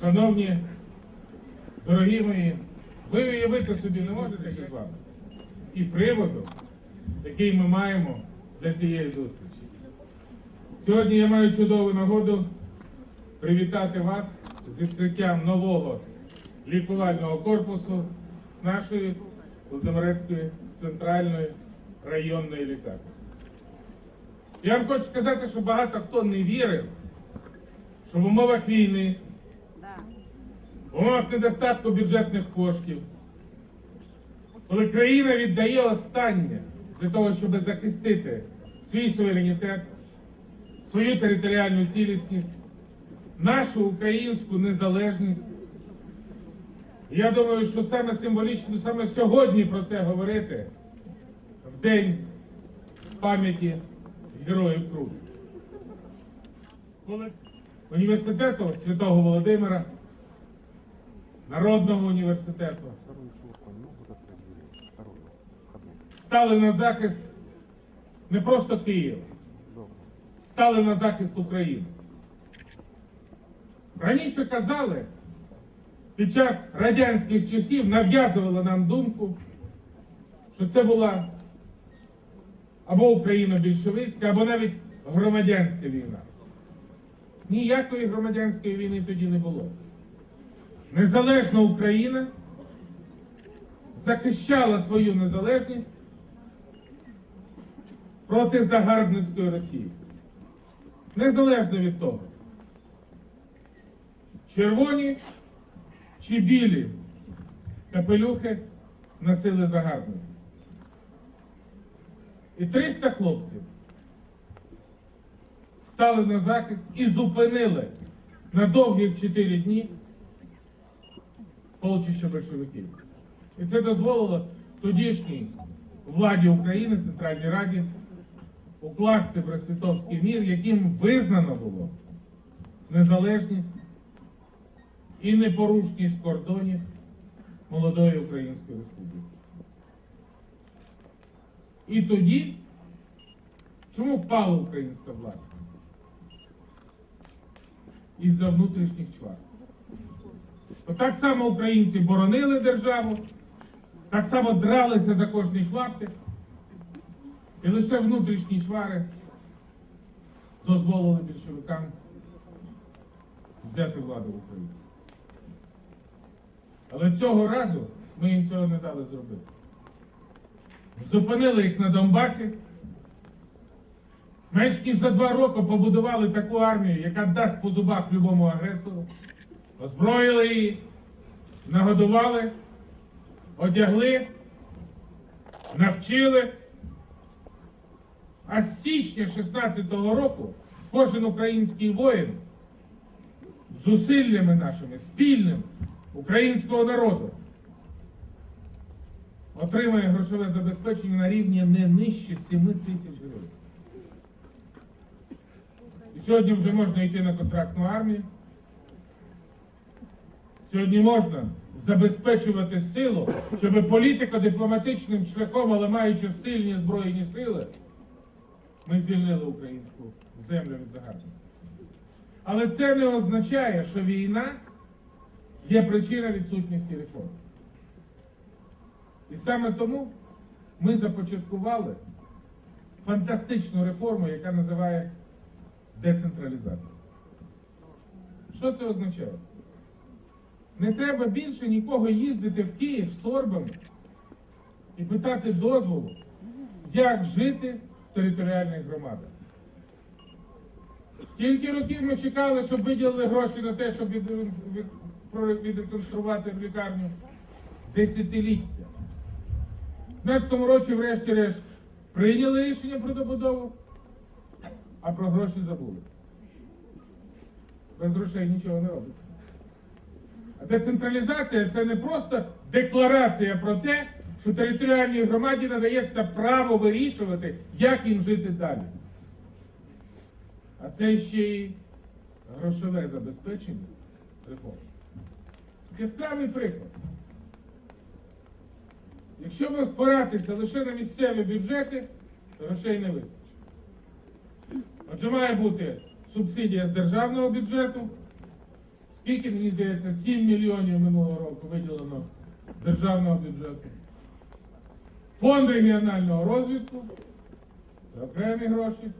Шановні, дорогі мої, ви уявити собі не можете ще з вами і приводу, який ми маємо для цієї зустрічі. Сьогодні я маю чудову нагоду привітати вас з відкриттям нового лікувального корпусу нашої Володимирецької центральної районної лікарні. Я вам хочу сказати, що багато хто не вірив, що в умовах війни, в умовах недостатку бюджетних коштів, коли країна віддає останнє для того, щоб захистити свій суверенітет, свою територіальну цілісність, нашу українську незалежність. Я думаю, що саме символічно, саме сьогодні про це говорити день пам'яті героїв Крут. Коли університету Святого Володимира, Народного університету стали на захист не просто Києва, стали на захист України. Раніше казали, під час радянських часів нав'язували нам думку, що це була або Україна більшовицька, або навіть громадянська війна. Ніякої громадянської війни тоді не було. Незалежна Україна захищала свою незалежність проти загарбницької Росії. Незалежно від того, червоні чи білі капелюхи носили загарбники. І 300 хлопців стали на захист і зупинили на довгих 4 дні полчища большевиків. І це дозволило тодішній владі України, Центральній Раді, укласти Бреститовський мір, яким визнано було незалежність і непорушність кордонів молодої Української Республіки. І тоді, чому впала українська влада? Із-за внутрішніх чвар. Так само українці боронили державу, так само дралися за кожний клаптик, і лише внутрішні чвари дозволили більшовикам взяти владу в Україні. Але цього разу ми їм цього не дали зробити. Зупинили їх на Донбасі. Менш ніж за два роки побудували таку армію, яка дасть по зубах любому агресору. Озброїли її, нагодували, одягли, навчили. А з січня 16-го року кожен український воїн зусиллями нашими, спільним українського народу отримує грошове забезпечення на рівні не нижче 7 тисяч гривень. І сьогодні вже можна йти на контрактну армію. Сьогодні можна забезпечувати силу, щоб політико-дипломатичним шляхом, але маючи сильні збройні сили, ми звільнили українську землю від загарбників. Але це не означає, що війна є причина відсутності реформ. І саме тому ми започаткували фантастичну реформу, яка називає децентралізація. Що це означає? Не треба більше нікого їздити в Київ з торбами і питати дозволу, як жити в територіальних громадах. Скільки років ми чекали, щоб виділили гроші на те, щоб відреконструвати лікарню? Десятиліття. В 15 році, врешті-решт, прийняли рішення про добудову, а про гроші забули. Без грошей нічого не робиться. А децентралізація це не просто декларація про те, що територіальній громаді надається право вирішувати, як їм жити далі. А це ще й грошове забезпечення реформ. Яскравий приклад. Якщо ми спиратися лише на місцеві бюджети, то грошей не вистачить. Отже, має бути субсидія з державного бюджету. Скільки, мені здається, 7 мільйонів минулого року виділено з державного бюджету. Фонд регіонального розвитку. Це окремі гроші.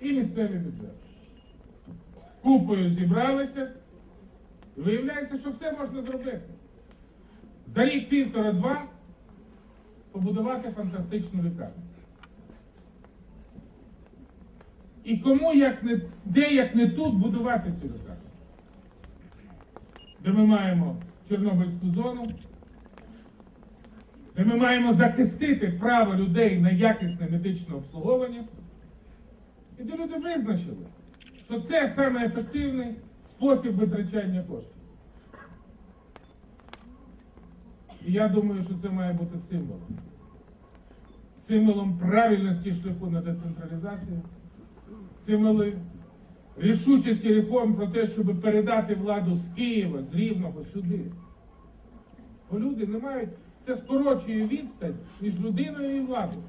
І місцевий бюджет. Купою зібралися. Виявляється, що все можна зробити. За рік півтора-два побудувати фантастичну лікарню. І кому як не де, як не тут, будувати цю лікарню? Де ми маємо Чорнобильську зону, де ми маємо захистити право людей на якісне медичне обслуговування. І де люди визначили, що це саме ефективний спосіб витрачання коштів. І я думаю, що це має бути символом. Символом правильності шляху на децентралізацію, символом рішучості реформ про те, щоб передати владу з Києва, з Рівного сюди. Бо люди не мають, це скорочує відстань між людиною і владою.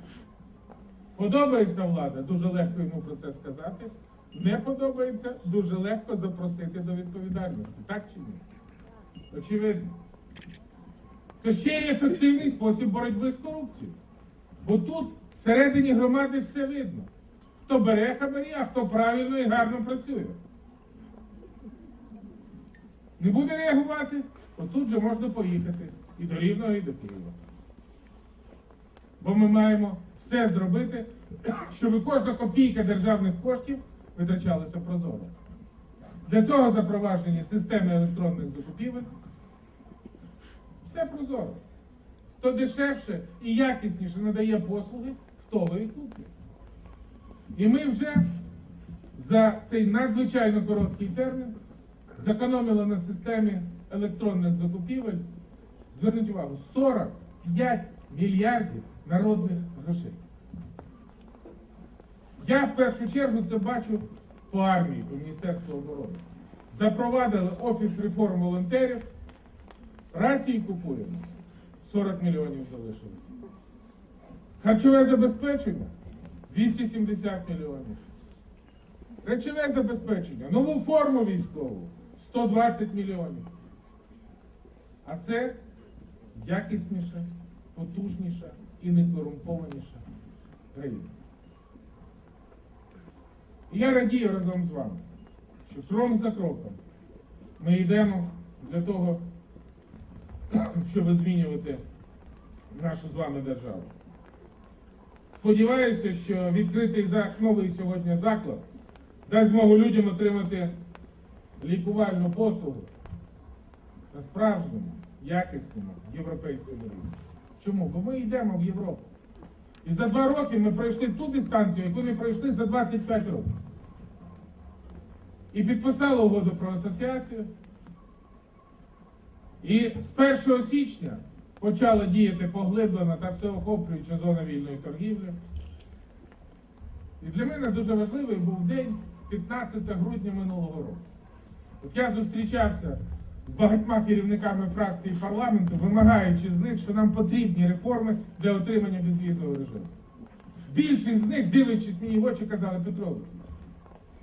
Подобається влада, дуже легко йому про це сказати. Не подобається, дуже легко запросити до відповідальності. Так чи ні? Очевидно. Це ще є ефективний спосіб боротьби з корупцією. Бо тут всередині громади все видно. Хто бере хабарі, а хто правильно і гарно працює. Не буде реагувати, то тут же можна поїхати і до Рівного, і до Києва. Бо ми маємо все зробити, щоб кожна копійка державних коштів витрачалася прозоро. Для цього запровадження системи електронних закупівель. Все прозоро. Хто дешевше і якісніше надає послуги, хто куплять. І ми вже за цей надзвичайно короткий термін зекономили на системі електронних закупівель, зверніть увагу, 45 мільярдів народних грошей. Я в першу чергу це бачу по армії, по Міністерству оборони. Запровадили Офіс реформ волонтерів, рації купуємо. 40 мільйонів залишилось. Харчове забезпечення 270 мільйонів. Речове забезпечення, нову форму військову 120 мільйонів. А це якісніша, потужніша і некорумпованіша країна. І я радію разом з вами, що крок за кроком ми йдемо для того, щоб змінювати нашу з вами державу. Сподіваюся, що відкритий новий сьогодні заклад дасть змогу людям отримати лікувальну послугу на справжньому, якісному європейському рівні. Чому? Бо ми йдемо в Європу. І за два роки ми пройшли ту дистанцію, яку не пройшли за 25 років. І підписали угоду про асоціацію. І з 1 січня почала діяти поглиблена та всеохоплююча зона вільної торгівлі. І для мене дуже важливий був день 15 грудня минулого року. От я зустрічався з багатьма керівниками фракцій парламенту, вимагаючи з них, що нам потрібні реформи для отримання безвізового режиму. Більшість з них, дивлячись мені в очі, казали Петрович,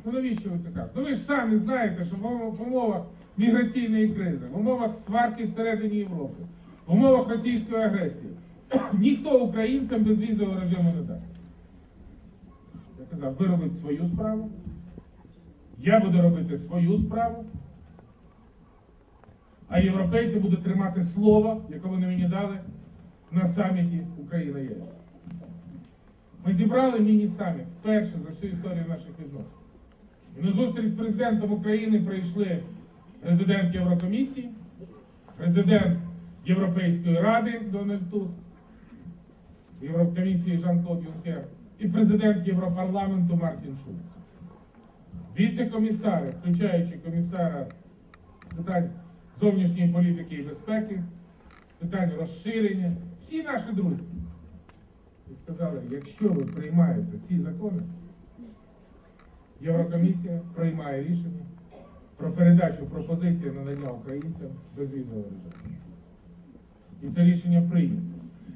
ну навіщо ви це кажете? Ну ви ж самі знаєте, що в умовах міграційної кризи, в умовах сварки всередині Європи, в умовах російської агресії ніхто українцям безвізового режиму не дасть. Я казав, ви робите свою справу, я буду робити свою справу, а європейці будуть тримати слово, яке вони мені дали на саміті Україна ЄС. Ми зібрали міні-саміт вперше за всю історію наших відносин. І на зустріч з президентом України прийшли президент Єврокомісії, президент Європейської ради Дональд Туск, Єврокомісії Жан-Клод Юнкер і президент Європарламенту Мартін Шульц. Віце-комісари, включаючи комісара з питань зовнішньої політики і безпеки, з питань розширення, всі наші друзі. І сказали, якщо ви приймаєте ці закони, Єврокомісія приймає рішення про передачу пропозиції надання українцям безвізового режиму. І це рішення прийнято.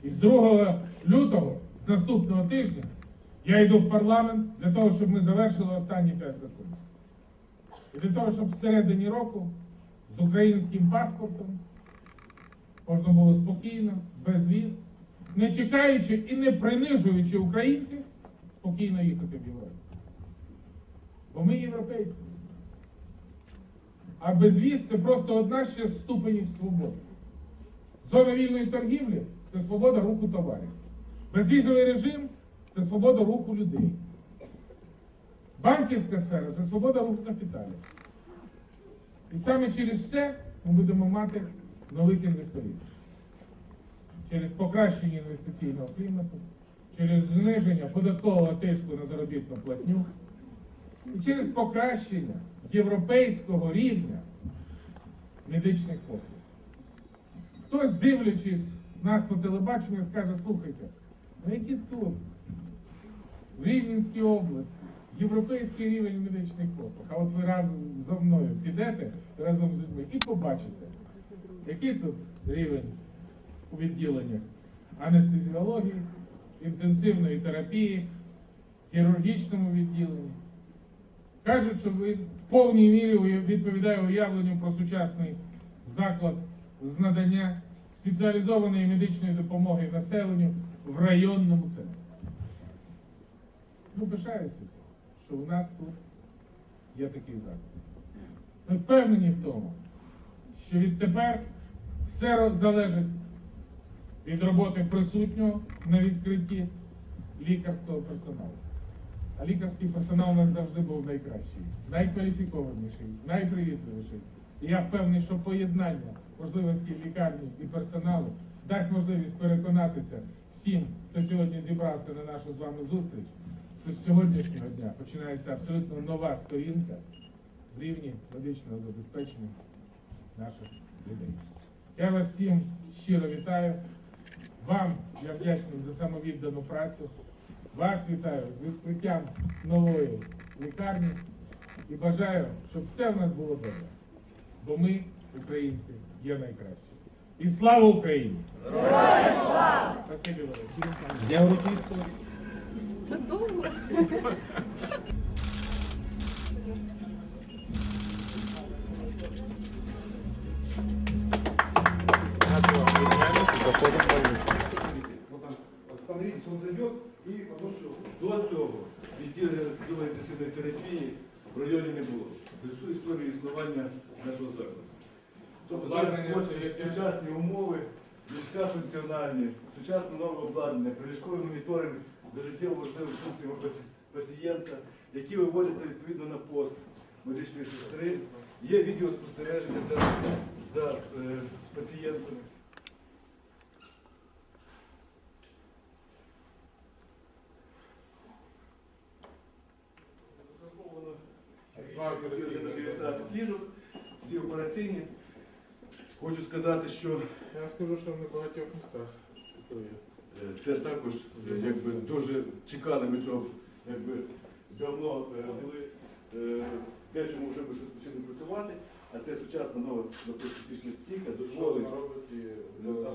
І з 2 лютого, з наступного тижня, Я йду в парламент для того, щоб ми завершили останні п'ять законів. І для того, щоб всередині року з українським паспортом можна було спокійно, без віз, не чекаючи і не принижуючи українців, спокійно їхати в Європу. Бо ми європейці. А безвіз це просто одна ще з ступенів свободи. Зона вільної торгівлі це свобода руху товарів. Безвізовий режим це свобода руху людей. Банківська сфера це свобода руху капіталів. І саме через це ми будемо мати нових інвесторів. Через покращення інвестиційного клімату, через зниження податкового тиску на заробітну платню і через покращення європейського рівня медичних послуг. Хтось, дивлячись нас по телебаченню, скаже, слухайте, ну які тут, в Рівненській області, європейський рівень медичних послуг. А от ви разом зо мною підете разом з людьми і побачите, який тут рівень у відділеннях анестезіології, інтенсивної терапії, хірургічному відділенні. Кажуть, що ви повній мірі відповідає уявленню про сучасний заклад з надання спеціалізованої медичної допомоги населенню в районному центрі. Ну, пишаюся цим, що у нас тут є такий заклад. Ми впевнені в тому, що відтепер все залежить від роботи присутнього на відкритті лікарського персоналу. А лікарський персонал у нас завжди був найкращий, найкваліфікованіший, найпривітливіший. І я впевнений, що поєднання можливості лікарні і персоналу дасть можливість переконатися всім, хто сьогодні зібрався на нашу з вами зустріч, що з сьогоднішнього дня починається абсолютно нова сторінка в рівні медичного забезпечення наших людей. Я вас всім щиро вітаю. Вам я вдячний за самовіддану працю. Вас вітаю з відкриттям нової лікарні і бажаю, щоб все в нас було добре. Бо ми, українці, є найкращі. І слава Україні! Героям слава! Спасибі велике. Я уроків. Це довго. Відділення інтенсивної інтенсивної терапії в районі не було. Всю історію існування нашого закладу. Тобто сучасні умови, ліжка функціональні, сучасне нове обладнання, приліжковий моніторинг за життєво важливих функцій пацієнта, які виводяться відповідно на пост медичної сестри. Є відеоспостереження за, за е, пацієнтами. Розраховано Два операційні. 19 ліжок, дві операційні. Хочу сказати, що Я скажу, що в небагатьох містах є. е, це також е, якби дуже чекали ми цього, якби давно е, були е, дечому вже би щось почали працювати, а це сучасна нова лапароскопічна стійка Що дозволить вона робить і Ну,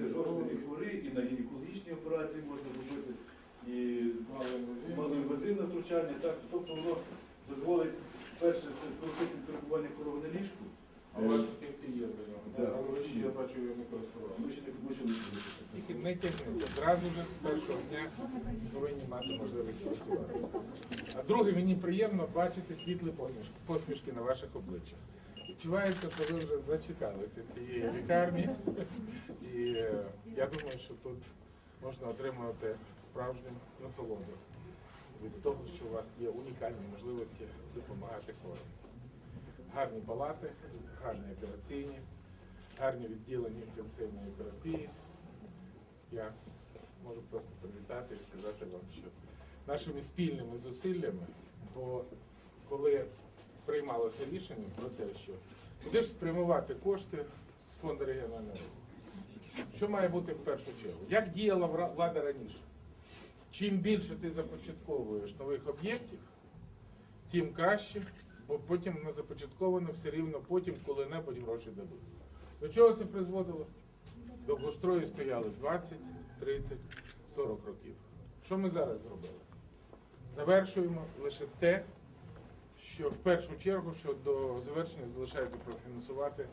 це жорсткі хвори, і на гінекологічні операції можна робити, і малоінвазивне втручання. Так, тобто воно дозволить перше це скоротити перебування хвороби вас фахівці є до нього, Так. але ви я бачу, його не користували. Ми ще не ми ще не. Тільки не тягніть, одразу вже з першого дня повинні мати можливість працювати. А друге, мені приємно бачити світлі посмішки- на ваших обличчях. Відчувається, що ви вже зачекалися цієї лікарні. І е, я думаю, що тут можна отримувати справжню насолоду від того, що у вас є унікальні можливості допомагати хворим. Гарні палати, гарні операційні, гарні відділення інтенсивної терапії. Я можу просто привітати і сказати вам, що нашими спільними зусиллями, бо коли приймалося рішення про те, що куди ж спрямувати кошти з фонду регіонального що має бути в першу чергу? Як діяла влада раніше? Чим більше ти започатковуєш нових об'єктів, тим краще, бо потім на започатковано все рівно потім коли-небудь гроші дадуть. До чого це призводило? Довгострої стояли 20, 30, 40 років. Що ми зараз зробили? Завершуємо лише те, що в першу чергу, що до завершення залишається профінансувати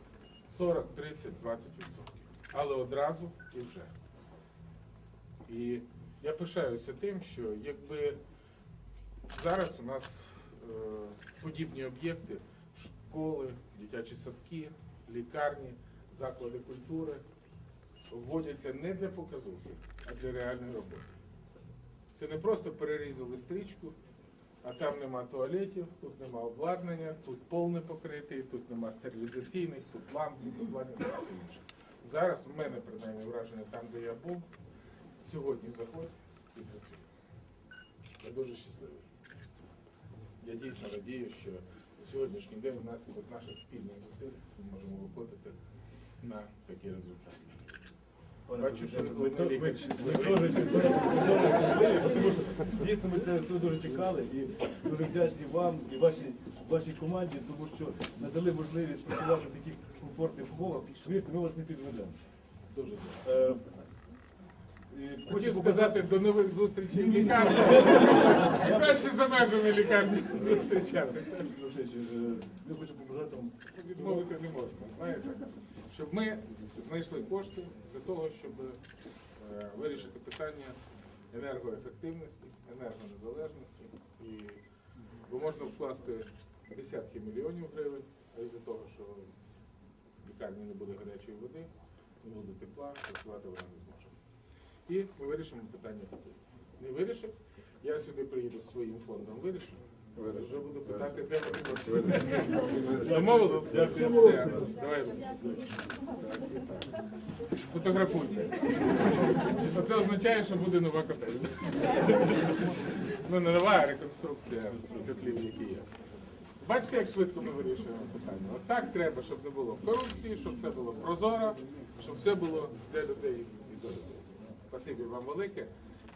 40, 30, 20%. Але одразу і вже. І я пишаюся тим, що якби зараз у нас подібні об'єкти, школи, дитячі садки, лікарні, заклади культури вводяться не для показухи, а для реальної роботи. Це не просто перерізали стрічку, а там нема туалетів, тут нема обладнання, тут пол не покритий, тут нема стерилізаційних, тут лампи, тут і все інше. Зараз в мене принаймні враження там, де я був, сьогодні заходь і працює. Я дуже щасливий. Я дійсно радію, що на сьогоднішній день внаслідок наших спільних зусиль ми можемо виходити на такі результати. Бачу, що щасливий. дуже щасливі, Дійсно, ми це все дуже чекали і дуже вдячні вам і вашій, вашій команді, тому що надали можливість працювати в таких комфортних умовах. Вірте, ми вас не підведемо. Дуже дякую. Хочу сказати до нових зустрічей в лікарні. Краще за межами лікарні зустрічатися. Я хочу побажати вам Відмовити не можна, знаєте, щоб ми знайшли кошти для того, щоб е, вирішити питання енергоефективності, енергонезалежності. І, бо можна вкласти десятки мільйонів гривень, а із-за того, що в лікарні не буде гарячої води, не буде тепла, працювати вона не зможе. І ми вирішимо питання. Не вирішить, я сюди приїду зі своїм фондом, вирішу. Вже буду питати, де. Домовились? Давай. Фотографуйте. Це означає, що буде нова котельня. Ну, не нова, а реконструкція котлів, які є. Бачите, як швидко ми вирішуємо питання. От так треба, щоб не було корупції, щоб все було прозоро, щоб все було для людей і до людей. Спасибі вам велике.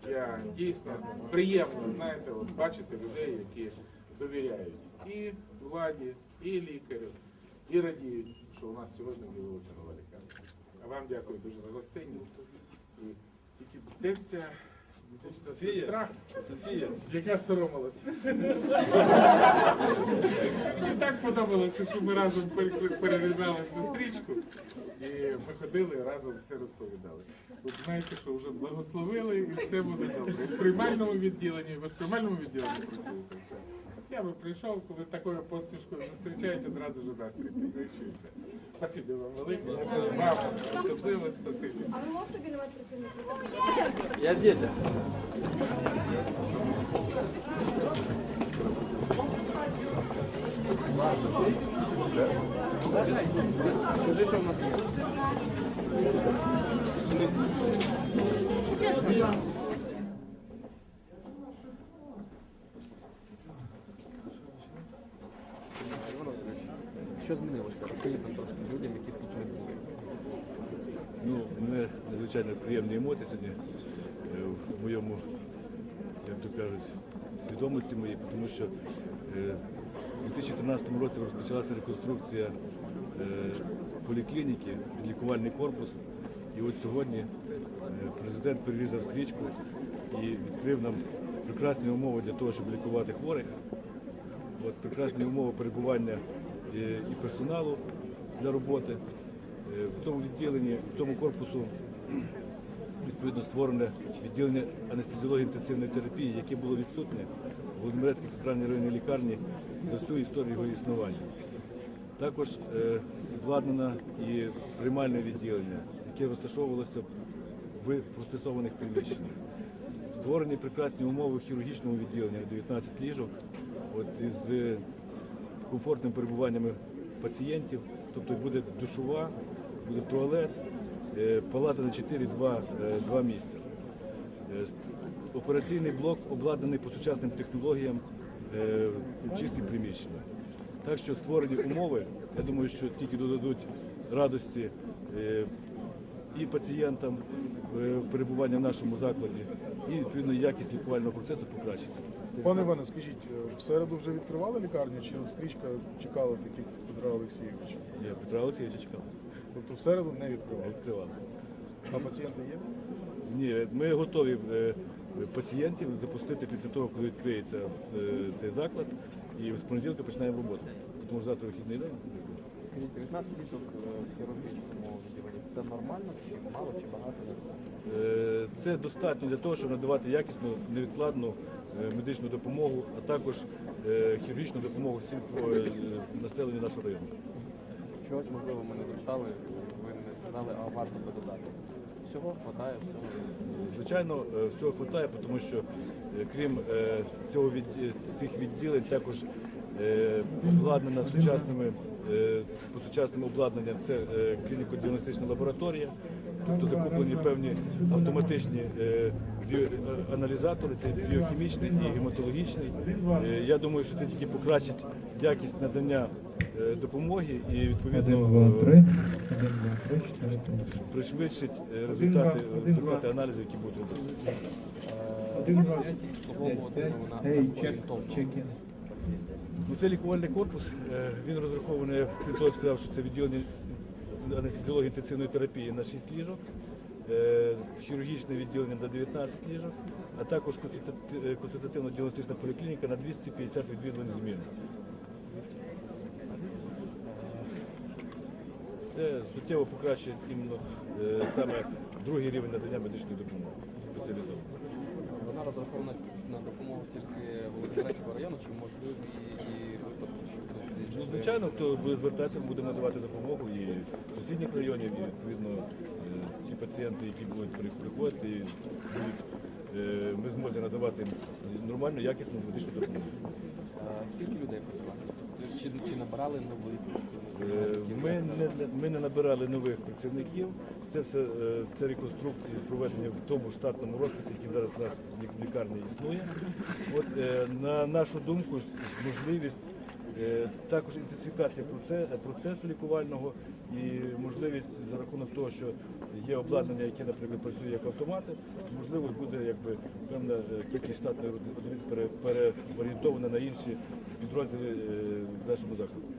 Я дійсно приємно, знаєте, от бачити людей, які довіряють і владі, і лікарю, і радіють, що у нас сьогодні з'явилася нова лікарня. А вам дякую дуже за гостинність. І тільки ця сестра, Софія. яка соромилась. Мені так подобалося, що ми разом перерізали цю стрічку і ми ходили разом все розповідали. Тут знаєте, що вже благословили і все буде добре. В приймальному відділенні, ви в приймальному відділенні працюєте. все. Я би прийшов, коли такою посмішкою зустрічають, одразу ж настрій підвищується. Спасибі вам велике. Вам особливо спасибі. А ви можете білювати працівників? Я здесь. Скажи, що в нас є. Надзвичайно приємні емоції сьогодні е, в моєму, як то кажуть, свідомості моїй, тому що е, у 2013 році розпочалася реконструкція е, поліклініки, лікувальний корпус. І от сьогодні президент перерізав стрічку і відкрив нам прекрасні умови для того, щоб лікувати хворих. От прекрасні умови перебування і персоналу для роботи. В цьому відділенні, в цьому корпусу відповідно створене відділення анестезіології інтенсивної терапії, яке було відсутнє в Володимирецькій центральній районній лікарні за всю історію його існування. Також е, обладнано і приймальне відділення, яке розташовувалося в пристосованих приміщеннях. Створені прекрасні умови в хірургічному відділенні, 19 ліжок, от із е, комфортним перебуванням пацієнтів, тобто буде душова, буде туалет, палата на 4, 2, 2 місця. Е, Операційний блок обладнаний по сучасним технологіям, е, чисті приміщення. Так що створені умови, я думаю, що тільки додадуть радості е, і пацієнтам е, перебування в нашому закладі, і відповідно якість лікувального процесу покращиться. Пане Іване, скажіть, е, в середу вже відкривали лікарню, чи стрічка чекала таки Петра Олексійовича? Я Петра Олексійовича чекав. Тобто в середу не відкривали. відкривали. А пацієнти є? Ні, ми готові е, пацієнтів запустити після того, коли відкриється е, цей заклад, і з понеділка починаємо роботу. Тому що завтра вихідний день. Скажіть, 19 ліжок е, в хірургічному відділенні це нормально, чи мало, чи багато? Е, Це достатньо для того, щоб надавати якісну, невідкладну е, медичну допомогу, а також е, хірургічну допомогу всім е, населенню нашого району. Чогось, можливо, ми не запитали, ви не сказали, а варто би додати. Всього хватає, всього. Звичайно, е, всього вистачає, тому що е, крім е, цього від, цих відділень також обладнана сучасними по сучасним обладнанням це клініко-діагностична лабораторія, тобто закуплені певні автоматичні біоаналізатори, це біохімічний і гематологічний. Я думаю, що це тільки покращить якість надання допомоги і відповідно е, пришвидшить е, результати, результати аналізів, які будуть робити. Обслуговувати на орієнтовно. Ну, Це лікувальний корпус. е, Він розрахований, крім того сказав, що це відділення анестезіології інтенсивної терапії на 6 ліжок, е, хірургічне відділення на 19 ліжок, а також консультати- е, консультативно-діагностична поліклініка на 250 відвідувань змін. Це суттєво покращує іменно е, саме другий рівень надання медичної допомоги спеціалізованої. Вона розрахована на допомогу тільки Володимирецького району, чи можливі і випадки, що Ну, звичайно, хто буде звертатися, ми будемо надавати допомогу і сусідніх районів, і відповідно е, ті пацієнти, які будуть при- приходити, будуть, е, ми зможемо надавати нормальну, якісну медичну допомогу. А Скільки людей працювало? Чи, чи набирали нових Е, працівників? Ми не, ми не набирали нових працівників. Це все е, це реконструкції проведення в тому штатному розписі, який зараз у нас в лікарні існує. От е, на нашу думку, можливість е, також інтенсифікація процесу лікувального і можливість за рахунок того, що є обладнання, яке, наприклад, працює як автомати, можливо, буде якби певна е, кількість штатної одиниць переорієнтована на інші підрозділи е, нашому закладі.